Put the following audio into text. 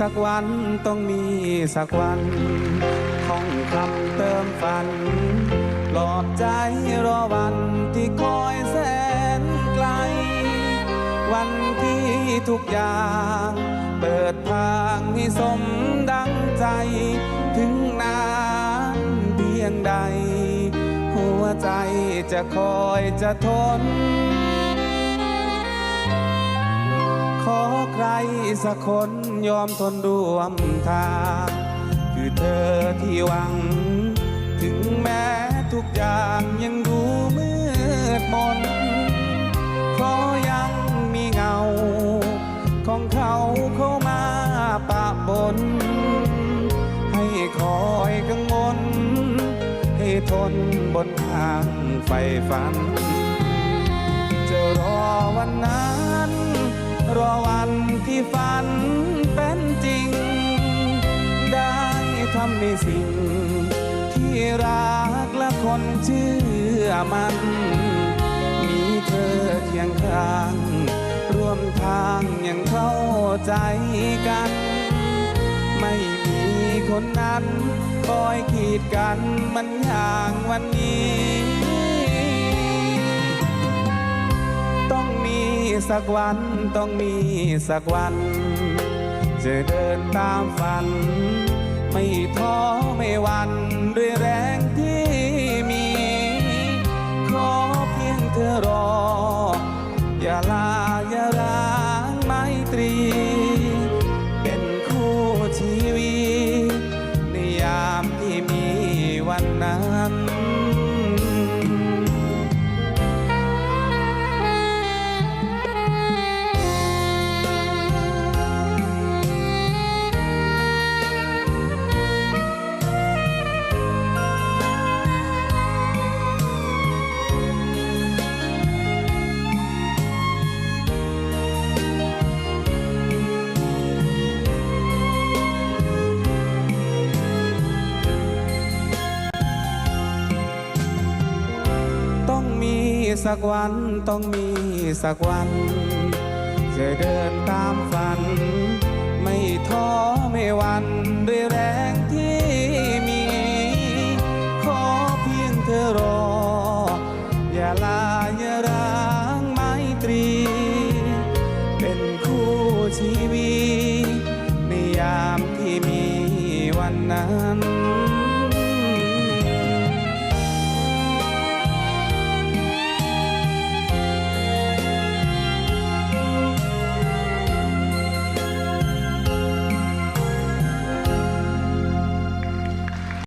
สักวันต้องมีสักวันท่องคำเติมฝันปลอบใจรอวันที่คอยแสนไกล วันที่ทุกอย่างเปิดทางให้สมดังใจ ถึงนานเพียงใด หัวใจจะคอยจะทน สักคนยอมทนร่วมทาง คือเธอที่หวัง ถึงแม้ทุกอย่างยังดูมืดมนเพราะยังมีเงา ของเขาเข้ามาปะบน ให้คอยกังวลให้ทนบนทางไฟฝัน จะรอวันนั้น รอวันที่ฝันเป็นจริง ได้ทำในสิ่ง ที่รักและคนเชื่อมัน มีเธอเคียงข้าง ร่วมทางยังเข้าใจกัน ไม่มีคนนั้นคอยขีดกันมันอย่างวันนี้ สักวันต้องมีสักวัน จะเดินตามฝัน ไม่ท้อไม่หวันด้วยแรงที่มี ขอเพียงเธอรอ สักวันต้องมีสักวัน จะเดินตามฝัน ไม่ท้อไม่หวันด้วยแรงที่มี ขอเพียงเธอรอ อย่าลา